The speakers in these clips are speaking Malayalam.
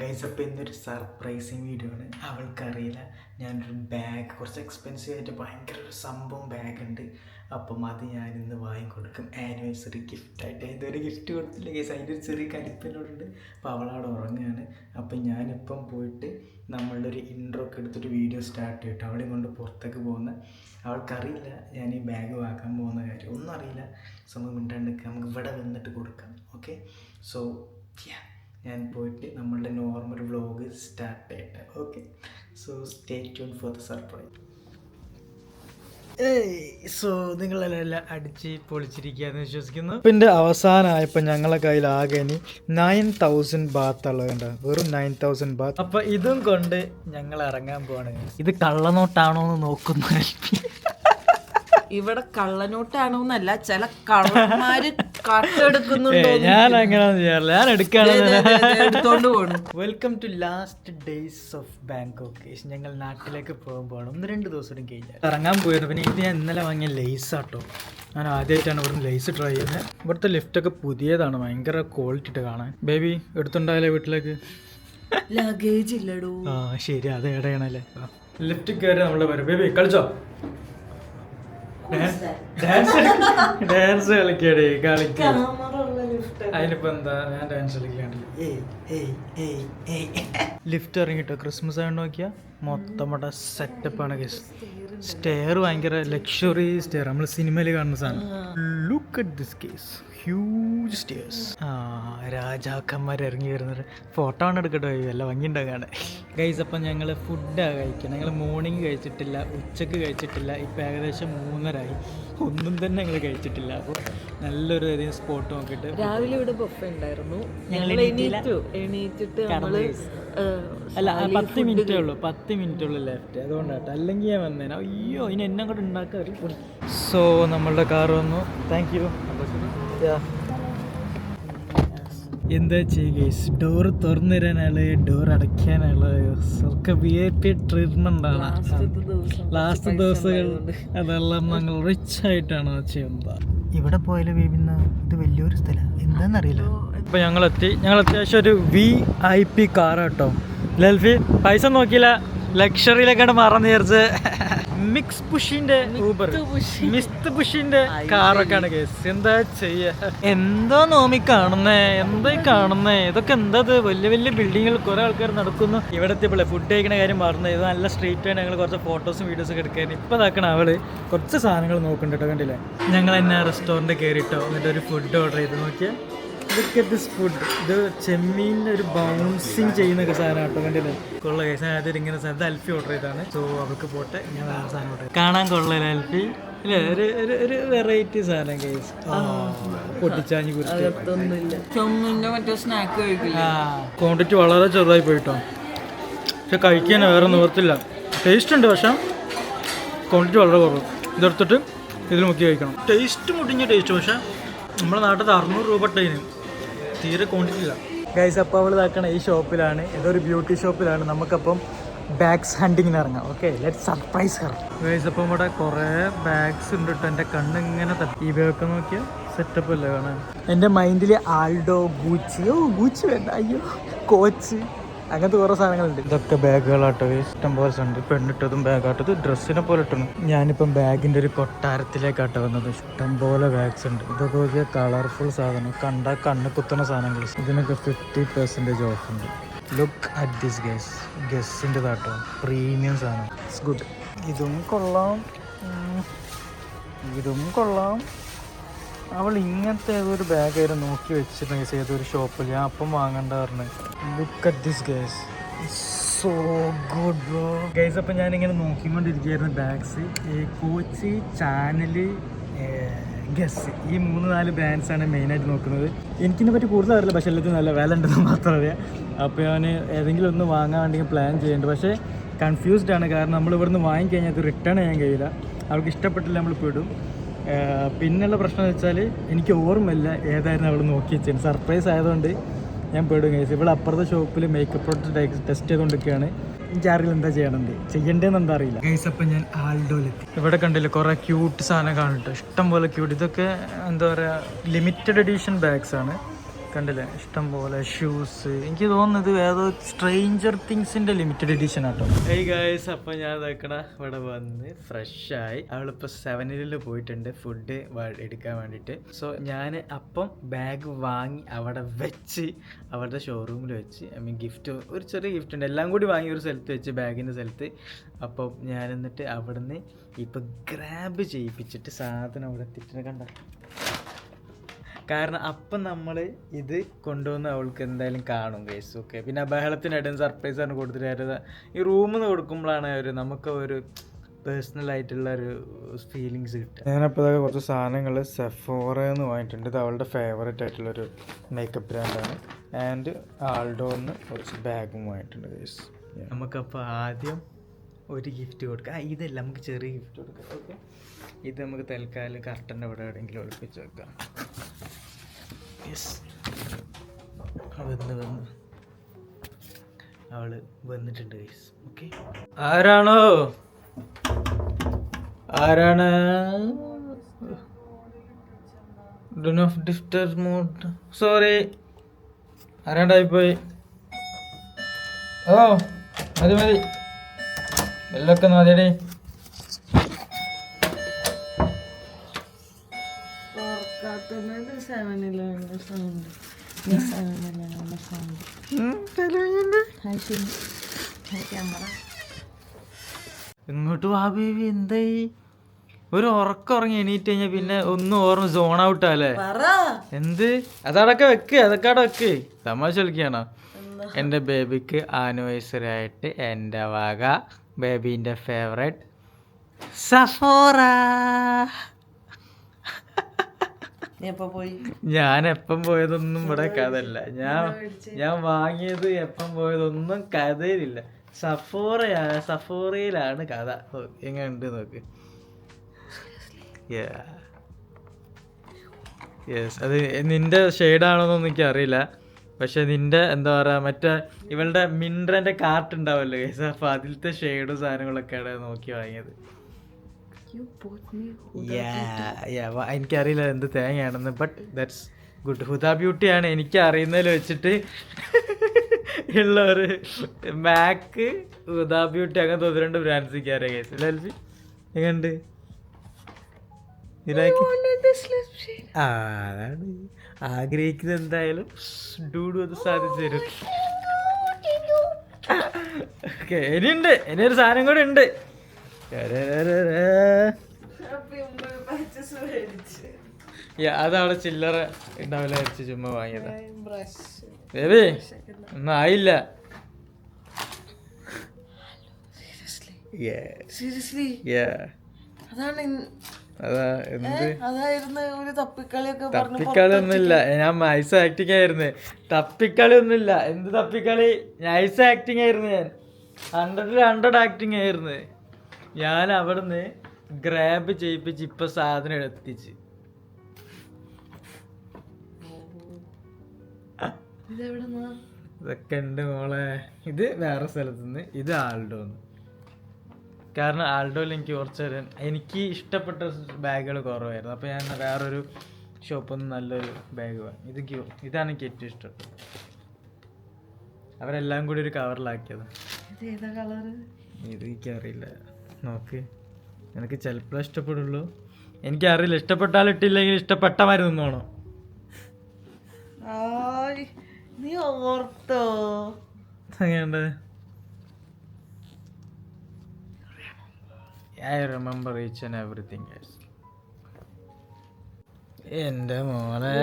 ഗൈസ് അപ്പോൾ ഇന്നൊരു സർപ്രൈസിങ് വീഡിയോ ആണ്. അവൾക്കറിയില്ല. ഞാനൊരു ബാഗ് കുറച്ച് എക്സ്പെൻസീവ് ആയിട്ട് ഭയങ്കര ഒരു സംഭവം ബാഗ് ഉണ്ട്. അപ്പം അത് ഞാൻ ഇന്ന് വാങ്ങിക്കൊടുക്കും ആനിവേഴ്സറി ഗിഫ്റ്റായിട്ട് ഇതുവരെ ഗിഫ്റ്റ് കൊടുത്തില്ല ഗൈസ് അതിന്റെ ഒരു ചെറിയ കലിപ്പിനോടുണ്ട് അപ്പോൾ അവളവിടെ ഉറങ്ങുകയാണ് അപ്പം ഞാനിപ്പം പോയിട്ട് നമ്മളുടെ ഒരു ഇൻട്രോ ഒക്കെ എടുത്തിട്ട് വീഡിയോ സ്റ്റാർട്ട് ചെയ്തിട്ട് അവളെ കൊണ്ട് പുറത്തേക്ക് പോകുന്ന. അവൾക്കറിയില്ല ഞാൻ ഈ ബാഗ് വാങ്ങാൻ പോകുന്ന കാര്യം. ഒന്നും അറിയില്ല. സോ നമുക്ക് മിണ്ടാണ്ട് നമുക്ക് ഇവിടെ വന്നിട്ട് കൊടുക്കാം. ഓക്കെ സോ യാ ഞാൻ പോയിട്ട് നമ്മളുടെ നോർമൽ വ്ളോഗ് സ്റ്റാർട്ട് ചെയ്യട്ടെ. Okay so stay tuned for the surprise ഏയ് സോ നിങ്ങളെല്ലാം അടിച്ച് പൊളിച്ചിരിക്കുകയെന്ന് വിശ്വസിക്കുന്നു. പിന്നെ അവസാനമായപ്പോൾ ഞങ്ങളെ കയ്യിൽ ആകെ ഇനി നയൻ തൗസൻഡ് ബാത്ത് ഉള്ളതുണ്ട് വെറും നയൻ തൗസൻഡ് ബാത്ത് അപ്പം ഇതും കൊണ്ട് ഞങ്ങൾ ഇറങ്ങാൻ പോവാണ്. ഇത് കള്ളനോട്ടാണോ എന്ന് നോക്കുന്നു. ഇവിടെ കള്ളനോട്ടാണോന്നല്ല ചില കള്ളന്മാര് കട്ടെടുക്കുന്നുണ്ടോ ഞാൻ ചെയ്യാറില്ല. ഞാൻ എടുക്കുകയാണ്. എടുത്തോണ്ട് പോണു. Welcome to last days of Bangkok ഞങ്ങൾ നാട്ടിലേക്ക് പോകുമ്പോൾ ഒന്ന് രണ്ട് ദിവസം കൂടി കഴിഞ്ഞാൽ ഇറങ്ങാൻ പോയിരുന്നു. പിന്നെ ഇത് ഞാൻ ഇന്നലെ വാങ്ങിയ ലേസ് ആട്ടോ ഞാൻ ആദ്യമായിട്ടാണ് ഇവിടുന്ന് ലേസ് ട്രൈ ചെയ്യുന്നത്. ഇവിടുത്തെ ലിഫ്റ്റൊക്കെ പുതിയതാണ്. ഭയങ്കര ക്വാളിറ്റി ഇട്ട് കാണാൻ. ബേബി എടുത്തുണ്ടായാലേ വീട്ടിലേക്ക്? ലഗേജ് ഇല്ലടോ. ആ ശരി. അത് എവിടെയാണല്ലേ ലിഫ്റ്റ് കയറി നമ്മളെ വരും. ബേബി കളിച്ചോ? ഡാൻസ് ഡാൻസ് കളിക്കടേ കളിക്കാം. അതിനിപ്പോ എന്താ ഞാൻ ഡാൻസ് കളിക്കാണ്ട് ലിഫ്റ്റ് ഇറങ്ങിട്ടോ ക്രിസ്മസ് ആയിട്ട് നോക്കിയാ? മൊത്തം ഇവിടെ സെറ്റപ്പ് ആണ് ഗസ് സ്റ്റെയർ ഭയങ്കര ലക്ഷറി സ്റ്റെയർ നമ്മൾ സിനിമയിൽ കാണുന്ന സാധനം. Look at this case huge stairs ആ രാജാക്കന്മാർ ഇറങ്ങി വരുന്നത് ഫോട്ടോ ആണ് എടുക്കട്ടോ. വല്ല ഭംഗിയുണ്ടാകാണ് ഗൈസ് അപ്പം ഞങ്ങൾ ഫുഡാണ് കഴിക്കുന്നത്. ഞങ്ങൾ മോർണിംഗ് കഴിച്ചിട്ടില്ല ഉച്ചയ്ക്ക് കഴിച്ചിട്ടില്ല. ഇപ്പം ഏകദേശം മൂന്നരായി. ഒന്നും തന്നെ ഞങ്ങൾ കഴിച്ചിട്ടില്ല. അപ്പോൾ നല്ലൊരു ഏതെങ്കിലും സ്പോട്ട് നോക്കിയിട്ട് രാവിലെ ഇവിടെ ബൊഫ ഉണ്ടായിരുന്നു. ഞങ്ങൾ. എണീറ്റു. എണീറ്റിട്ട് നമ്മൾ അല്ല പത്ത് മിനിറ്റേ ഉള്ളൂ പത്ത് മിനിറ്റ് ഉള്ളൂ ലെഫ്റ്റ് അതുകൊണ്ടാട്ടോ അല്ലെങ്കിൽ ഞാൻ വന്നേനെ. അയ്യോ ഇനി എന്നെ കൂടെ ഉണ്ടാക്കാൻ സോ നമ്മളുടെ കാർ വന്നു. താങ്ക് യു എന്താ ചെയ്യുക ഡോർ തുറന്നിരാനാൾ ഡോർ അടയ്ക്കാനാൾ ഒക്കെ വി ഐ പി ട്രീറ്റ്മെന്റ് ആണ്. ദിവസം ലാസ്റ്റ് ദിവസങ്ങൾ അതെല്ലാം ഞങ്ങൾ റിച്ച് ആയിട്ടാണ് ചെയ്യുന്നത്. ഇവിടെ പോയാലും വീഴുന്ന ഇത് വലിയൊരു സ്ഥലം. എന്താണെന്നറിയില്ല ഇപ്പൊ ഞങ്ങൾ എത്തി ഞങ്ങൾ അത്യാവശ്യം ഒരു വി ഐ പി കാർ കേട്ടോ. ലൽഫി പൈസ നോക്കിയില്ല. ലക്ഷറിയിലേക്കാണ് മാറാൻ വിചാരിച്ച്. മിക്സ് പുഷിന്റെ ഊബർ മിസ്റ്റ് പുഷിന്റെ കാറൊക്കെയാണ് കേസ്. എന്താ ചെയ്യ? എന്താ നോമി കാണുന്നേ? എന്താ കാണുന്നേ? ഇതൊക്കെ എന്താ വലിയ വലിയ ബിൽഡിങ്ങുകൾ കുറെ ആൾക്കാർ നടക്കുന്നു. ഇവിടെ എത്തിയപ്പോഴേ ഫുഡ് കഴിക്കുന്ന കാര്യം മറന്നു. ഇത് നല്ല സ്ട്രീറ്റ് ആണ്. ഞങ്ങൾ കുറച്ച് ഫോട്ടോസും വീഡിയോസും ഒക്കെ എടുക്കാൻ ഇപ്പൊ ഇതാക്കണ അവൾ കുറച്ച് സാധനങ്ങൾ നോക്കുന്നുണ്ട് കേട്ടോ കണ്ടില്ലേ? ഞങ്ങൾ എന്നാ റെസ്റ്റോറന്റ് കയറിയിട്ടോ എന്നിട്ട് ഒരു ഫുഡ് ഓർഡർ ചെയ്ത് നോക്കിയാൽ ഇതൊക്കെ ദിസ് ഫുഡ് ഇത് ചെമ്മീനിന്റെ ഒരു ബൗൺസിങ് ചെയ്യുന്ന സാധനം കേട്ടോ കണ്ടില്ലേ? കൊള്ള കേസ് ആദ്യം ഇങ്ങനെ സാധനം അൽഫി ഓർഡർ ചെയ്താണ് സോ അവൾക്ക് പോട്ടെ ഞാൻ വേറെ സാധനം ഓർഡർ കാണാൻ കൊള്ളല്ലേ അൽഫി? ഇല്ലേ ഒരു ഒരു ഒരു വെറൈറ്റി സാധനം കേസ് പൊട്ടിച്ചാഞ്ഞ് കുറിച്ച് ക്വാണ്ടിറ്റി വളരെ ചെറുതായി പോയിട്ടോ. പക്ഷെ കഴിക്കാൻ വേറെ നിവർത്തില്ല. ടേസ്റ്റ് ഉണ്ട് പക്ഷെ ക്വാണ്ടിറ്റി വളരെ കുറവ്. ഇതെടുത്തിട്ട് ഇതിൽ മുക്കി കഴിക്കണം. ടേസ്റ്റ് മുട്ടിഞ്ഞ ടേസ്റ്റ് പക്ഷെ നമ്മുടെ നാട്ടിൽ അറുന്നൂറ് രൂപ ടൈന് തീരെ ക്വാണ്ടിറ്റി ഇല്ല. ഗൈസ് അപ്പോൾ അവൾ ഇതാക്കണ ഈ ഷോപ്പിലാണ് ഇതൊരു ബ്യൂട്ടി ഷോപ്പിലാണ് നമുക്കപ്പം ബാഗ്സ് ഹണ്ടിങ്ങിന് ഇറങ്ങാം. Okay let surprise her guys അപ്പം ഇവിടെ കുറേ ബാഗ്സ് ഉണ്ട് കേട്ടോ എന്റെ കണ്ണ് ഇങ്ങനെ തട്ടി. ബാഗൊക്കെ നോക്കിയാൽ സെറ്റപ്പ് അല്ലേ കാണാൻ. എന്റെ മൈൻഡിൽ ആൾഡോ ഗൂച്ചി. ഓ ഗൂച്ചി വേണ്ട. അയ്യോ കോച്ച്. അങ്ങനത്തെ കുറേ സാധനങ്ങളുണ്ട്. ഇതൊക്കെ ബാഗുകളാട്ടോ. ഇഷ്ടം പോലെ ഉണ്ട് പെണ്ണിട്ടതും ബാഗാട്ടത് ഡ്രസ്സിനെ പോലെ ഇട്ടണം. ഞാനിപ്പം ബാഗിന്റെ ഒരു കൊട്ടാരത്തിലേക്കാട്ടോ വന്നത്. ഇഷ്ടം പോലെ ബാഗ്സ് ഉണ്ട്. ഇതൊക്കെ വലിയ കളർഫുൾ സാധനം. കണ്ട കണ്ണ് കുത്തുന്ന സാധനങ്ങൾ. ഇതിനൊക്കെ ഫിഫ്റ്റി പെർസെന്റേജ് ഓഫ് ഉണ്ട്. ലുക്ക് അറ്റ് ദിസ് ഗസ് ഗസ്സിന്റെ താട്ടോ പ്രീമിയം സാധനം. ഇറ്റ്സ് ഗുഡ് ഇതും കൊള്ളാം. ഇതും കൊള്ളാം. അവൾ ഇങ്ങനത്തെ ഏതൊരു ബാഗ് ആയിരുന്നു നോക്കി വെച്ചിട്ടുണ്ടെങ്കിൽ ഏതൊരു ഷോപ്പിൽ ഞാൻ അപ്പം വാങ്ങണ്ട പറഞ്ഞു. സോ ഗുഡ് ഗൈസ് അപ്പം ഞാനിങ്ങനെ നോക്കിക്കൊണ്ടിരിക്കുകയായിരുന്നു ബാഗ്സ് കോച്ച് ചാനൽ ഗസ് ഈ മൂന്ന് നാല് ബ്രാൻഡ്സ് ആണ് മെയിനായിട്ട് നോക്കുന്നത്. എനിക്കിതിനെ പറ്റി കൂടുതൽ അറിയില്ല പക്ഷേ എല്ലാത്തിനും നല്ല വില ഉണ്ടെന്ന് മാത്രം അറിയാം. അപ്പോൾ ഞാൻ ഏതെങ്കിലും ഒന്ന് വാങ്ങാൻ വേണ്ടി പ്ലാൻ ചെയ്യുന്നുണ്ട്. പക്ഷേ കൺഫ്യൂസ്ഡ് ആണ്. കാരണം നമ്മൾ ഇവിടുന്ന് വാങ്ങിക്കഴിഞ്ഞാൽ അത് റിട്ടേൺ ചെയ്യാൻ കഴിയില്ല. അവർക്ക് ഇഷ്ടപ്പെട്ടില്ല നമ്മൾ പെടും. പിന്നെയുള്ള പ്രശ്നം വെച്ചാൽ എനിക്ക് ഓർമ്മയില്ല ഏതായിരുന്നു അവൾ നോക്കി വെച്ചത് സർപ്രൈസ് ആയതുകൊണ്ട് ഞാൻ പേടും കഴിച്ചു ഇവിടെ അപ്പുറത്തെ ഷോപ്പിൽ മേക്കപ്പ് പ്രോഡക്റ്റ് ടെസ്റ്റ് ചെയ്തുകൊണ്ടിരിക്കുകയാണ് എനിക്കറിയില്ല എന്താ ചെയ്യണത്? ചെയ്യേണ്ടതെന്ന് എന്താ അറിയില്ല. ഗൈസ് ഞാൻ ആൽഡോയിലെത്തി. ഇവിടെ കണ്ടില്ല കുറേ ക്യൂട്ട് സാധനം കാണിട്ട് ഇഷ്ടം പോലെ ക്യൂട്ട് ഇതൊക്കെ എന്താ പറയുക ലിമിറ്റഡ് എഡിഷൻ ബാഗ്സ് ആണ്. കണ്ടില്ലേ? ഇഷ്ടം പോലെ ഷൂസ് എനിക്ക് തോന്നുന്നത് ഏതോ സ്ട്രേഞ്ചർ തിങ്സിന്റെ ലിമിറ്റഡ് എഡിഷൻ ആട്ടോ. ഏയ് ഗായ്സ് അപ്പൊ ഞാൻ ഇതാക്കണ ഇവിടെ വന്ന് ഫ്രഷായി അവളിപ്പോ സെവനിൽ പോയിട്ടുണ്ട് ഫുഡ് എടുക്കാൻ വേണ്ടിട്ട്. സോ ഞാൻ അപ്പം ബാഗ് വാങ്ങി അവിടെ വെച്ച് അവരുടെ ഷോറൂമിൽ വെച്ച് ഐ മീൻ ഗിഫ്റ്റ് ഒരു ചെറിയ ഗിഫ്റ്റ് ഉണ്ട്. എല്ലാം കൂടി വാങ്ങി ഒരു സ്ഥലത്ത് വെച്ച് ബാഗിന്റെ സ്ഥലത്ത്. അപ്പം ഞാൻ എന്നിട്ട് അവിടുന്ന് ഇപ്പം ഗ്രാബ് ചെയ്യിപ്പിച്ചിട്ട് സാധനം അവിടെ എത്തിയിട്ട് കണ്ട? കാരണം അപ്പം നമ്മൾ ഇത് കൊണ്ടുവന്ന് അവൾക്ക് എന്തായാലും കാണും കേസ് ഓക്കെ പിന്നെ ബഹളത്തിനിടയിൽ സർപ്രൈസ് ആണ് കൊടുത്തിട്ട് ഈ റൂമിൽ നിന്ന് കൊടുക്കുമ്പോഴാണ് ഒരു നമുക്ക് ഒരു പേഴ്സണൽ ആയിട്ടുള്ള ഒരു ഫീലിങ്സ് കിട്ടുക. ഞാനപ്പോൾ ഇതൊക്കെ കുറച്ച് സാധനങ്ങൾ സെഫോറ എന്ന് വാങ്ങിയിട്ടുണ്ട്. ഇത് അവളുടെ ഫേവറേറ്റ് ആയിട്ടുള്ളൊരു മേക്കപ്പ് ബ്രാൻഡാണ് ആൻഡ് ആൾഡോന്ന് കുറച്ച് ബാഗും വാങ്ങിയിട്ടുണ്ട് കേസ് നമുക്കപ്പോൾ ആദ്യം ഒരു ഗിഫ്റ്റ് കൊടുക്കുക ആ ഇതല്ല നമുക്ക് ചെറിയ ഗിഫ്റ്റ് കൊടുക്കാം ഓക്കെ ഇത് നമുക്ക് തൽക്കാലം കർട്ടന്റെ അവിടെ എവിടെയെങ്കിലും ഒളിപ്പിച്ച് വെക്കാം. യെസ് വന്ന് വന്ന് അവൾ വന്നിട്ടുണ്ട് ഗൈസ് ഓക്കെ ആരാണോ? ആരാണ്? ഓഫ് മോഡ് സോറി ആരാണ്ടായിപ്പോയി? ഓ മതി മതി. വെല്ലൊക്കെ നോക്കിയടി ഇങ്ങോട്ട് വാ ബേബി എന്തായി ഒരു ഉറക്കം ഉറങ്ങി എണീറ്റ് കഴിഞ്ഞാൽ പിന്നെ ഒന്നും ഓർമ്മ സോൺ ഔട്ടാല്ലേ എന്ത്? അതടക്കെ വെക്ക് അതൊക്കെ അവിടെ വെക്ക്. തമാശ കളിക്കുകയാണോ. എന്റെ ബേബിക്ക് ആനിവേഴ്സറി ആയിട്ട് എന്റെ വക. ബേബീന്റെ ഫേവറേറ്റ് സഫോറ. ഞാൻ എപ്പം പോയതൊന്നും ഇവിടെ കഥയില്ല. ഞാൻ ഞാൻ വാങ്ങിയത് എപ്പം പോയതൊന്നും കഥയിലില്ല. സഫോറയാ സഫോറയിലാണ് കഥ. എങ്ങനെയുണ്ട് നോക്ക്. യെസ് അത് നിന്റെ ഷെയ്ഡാണോന്നൊന്നും എനിക്ക് അറിയില്ല പക്ഷെ നിന്റെ എന്താ പറയാ മറ്റേ ഇവളുടെ മിൻട്രന്റെ കാർട്ട് ഉണ്ടാവല്ലോ ഗൈസ് അപ്പൊ അതിലത്തെ ഷെയ്ഡും സാധനങ്ങളൊക്കെയാണ് നോക്കി വാങ്ങിയത്. എനിക്കറിയില്ല എന്ത് തേങ്ങയാണെന്ന് ബട്ട് ദാറ്റ്സ് ഗുഡ് ഹുദ ബ്യൂട്ടിയാണ് എനിക്ക് അറിയുന്നതിൽ വെച്ചിട്ട് ഉള്ള ഒരു മാക്ക് ഹുദ ബ്യൂട്ടി അങ്ങനത്തെ ഒന്ന് രണ്ട് ബ്രാൻഡ്സ് എനിക്ക് അറിയാം കേസ് ലൽഫി എങ്ങനെയുണ്ട്? ആ അതാണ്. ആഗ്രഹിക്കുന്നത് എന്തായാലും ഡൂഡു അത് സാധിച്ചു തരും. ഓക്കെ ഇനിയുണ്ട്. ഇനി ഒരു സാധനം കൂടെ ഉണ്ട്. അതവിടെ ചില്ലറ ഉണ്ടാവില്ല അരിച്ച് ചുമ്മാ വാങ്ങിയതാ. ബേബി ഒന്നും ആയില്ല. സീരിയസ്ലി. അതാണ് ഇൻ- ഒന്നുമില്ല ഞാൻ നൈസ് ആക്ടിങ് ആയിരുന്നു. തപ്പിക്കളി ഒന്നുമില്ല എന്ത് തപ്പിക്കളി? നൈസ് ആക്ടിങ് ആയിരുന്നു ഞാൻ. ഹൺഡ്രഡിൽ ഹൺഡ്രഡ് ആക്ടിങ് ആയിരുന്നു. ഞാൻ അവിടുന്ന് ഗ്രാബ് ചെയ്യിപ്പിച്ച് ഇപ്പൊ സാധനം എത്തിച്ച് ഇതൊക്കെ ഉണ്ട് മോളെ. ഇത് വേറെ സ്ഥലത്തുനിന്ന്. ഇത് ആളുടെ ആൾഡോന്ന്. കാരണം ആൾഡോയിൽ എനിക്ക് കുറച്ച് എനിക്ക് ഇഷ്ടപ്പെട്ട ബാഗുകൾ കുറവായിരുന്നു. അപ്പോൾ ഞാൻ വേറൊരു ഷോപ്പിൽ നിന്ന് നല്ലൊരു ബാഗ് വാങ്ങി. ഇത് ക്യൂ ഇതാണ് എനിക്ക് ഏറ്റവും ഇഷ്ടം. അവരെല്ലാം കൂടി ഒരു കവറിലാക്കിയത്. ഇത് എനിക്കറിയില്ല. നോക്ക്. എനിക്ക് ചിലപ്പോൾ ഇഷ്ടപ്പെടുള്ളൂ. എനിക്കറിയില്ല. ഇഷ്ടപ്പെട്ടാൽ ഇട്ടില്ലെങ്കിൽ ഇഷ്ടപ്പെട്ട മാതിരി നിന്നോണോ നീ ഓർത്തോ? അങ്ങനെയുണ്ട് I remember each and everything എന്റെ മോളെ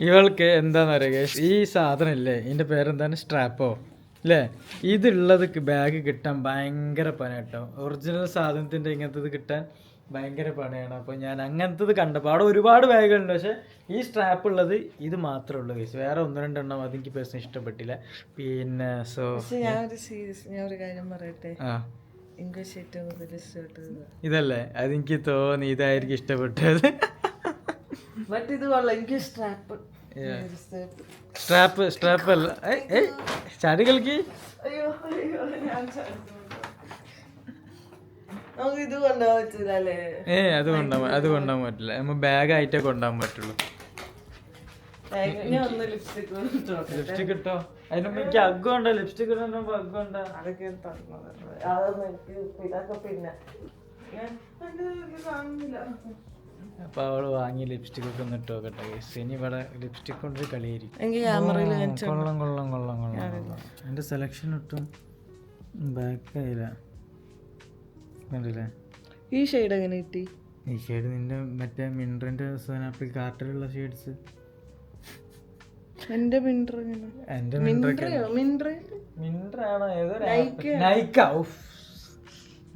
ഇവൾക്ക് എന്താന്ന് പറയുക ഈ സാധനം ഇല്ലേ ഇതിന്റെ പേരെന്താണ്? സ്ട്രാപ്പോ അല്ലേ ഇതുള്ളത് ബാഗ് കിട്ടാൻ ഭയങ്കര പണി കേട്ടോ ഒറിജിനൽ സാധനത്തിന്റെ ഇങ്ങനത്തത് കിട്ടാൻ ഭയങ്കര പണിയാണ്. അപ്പോൾ ഞാൻ അങ്ങനത്തത് കണ്ടപ്പോൾ അവിടെ ഒരുപാട് ബാഗുകളുണ്ട്. പക്ഷേ ഈ സ്ട്രാപ്പ് ഉള്ളത് ഇത് മാത്രമേ ഉള്ളൂ കേസ് വേറെ ഒന്ന് രണ്ടെണ്ണം അതെനിക്ക് പേഴ്സൺ ഇഷ്ടപ്പെട്ടില്ല. പിന്നെ സോ ഞാൻ ഒരു സീരിയസ് ഞാൻ ഒരു കാര്യം പറയട്ടെ? ആ. ഇംഗ്ലീഷ് ഏറ്റവും കൂടുതൽ ഇഷ്ടപ്പെട്ടത് ഇതല്ലേ? അതെനിക്ക് തോന്നി ഇതായിരിക്കും ഇഷ്ടപ്പെട്ടത്. മറ്റിത് കൊള്ളാം. എനിക്ക് സ്ട്രാപ്പ് സ്ട്രാപ്പ് സ്ട്രാപ്പ് അല്ല. ചാടി കളിക്ക്. അയ്യോ അയ്യോ ഞാൻ ചാടുന്നു. നമുക്ക് ഇത് കൊണ്ടുപോകാൻ പറ്റില്ലല്ലേ ഏ അത് കൊണ്ടാ അത് കൊണ്ടുപോകാൻ പറ്റില്ല. നമ്മ ബാഗ് ആയിട്ടേ കൊണ്ടുപോകാൻ പറ്റുള്ളൂ. ലിപ്സ്റ്റിക് ഇട്ടോ അതിന് എനിക്ക് അഗ്ഗം ഉണ്ടോ? ലിപ്സ്റ്റിക് ഇടുമ്പോ അഗ്ഗം ഉണ്ടോ? അതൊക്കെ ഇതൊക്കെ പിന്നെ. അപ്പൊ അവൾ വാങ്ങിയ ലിപ്സ്റ്റിക് ഒക്കെ ഒന്ന് ഇട്ട് നോക്കട്ടെ ഇനി ഇവിടെ ലിപ്സ്റ്റിക് കൊണ്ട് കളിയായിരിക്കും. കൊള്ളം കൊള്ളം കൊള്ളം കൊള്ളം എന്റെ സെലക്ഷൻ ഒട്ടും ബാക്ക് ആയില്ല. കണ്ടില്ലേ? ഈ ഷെയ്ഡ് എങ്ങനെ കിട്ടി? ഈ ഷെയ്ഡ് നിന്റെ മറ്റേ മിൻട്രന്റെ സോനാപ്പിൾ കാർട്ടിലുള്ള ഷെയ്ഡ്സ് എന്റെ മിൻട്ര എന്റെ മിൻട്ര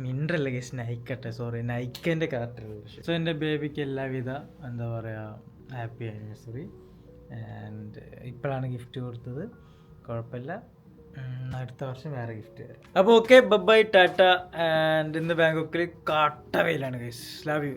മിൻട്രല്ല ഗസ് നൈക്കട്ടെ സോറി നൈക്കന്റെ കാർട്ടിലുള്ള സോ എന്റെ ബേബിക്ക് എല്ലാവിധ എന്താ പറയുക ഹാപ്പി ആനിവേഴ്സറി ആൻഡ് ഇപ്പോഴാണ് ഗിഫ്റ്റ് കൊടുത്തത്. കുഴപ്പമില്ല. അടുത്ത വർഷം വേറെ ഗിഫ്റ്റ് തരാം. അപ്പോൾ ഓക്കെ ബൈ ടാറ്റ ആൻഡ് ഇന്ന് ബാങ്കോക്കിൽ കാട്ടവയിലാണ് ഗൈസ് ലവ് യു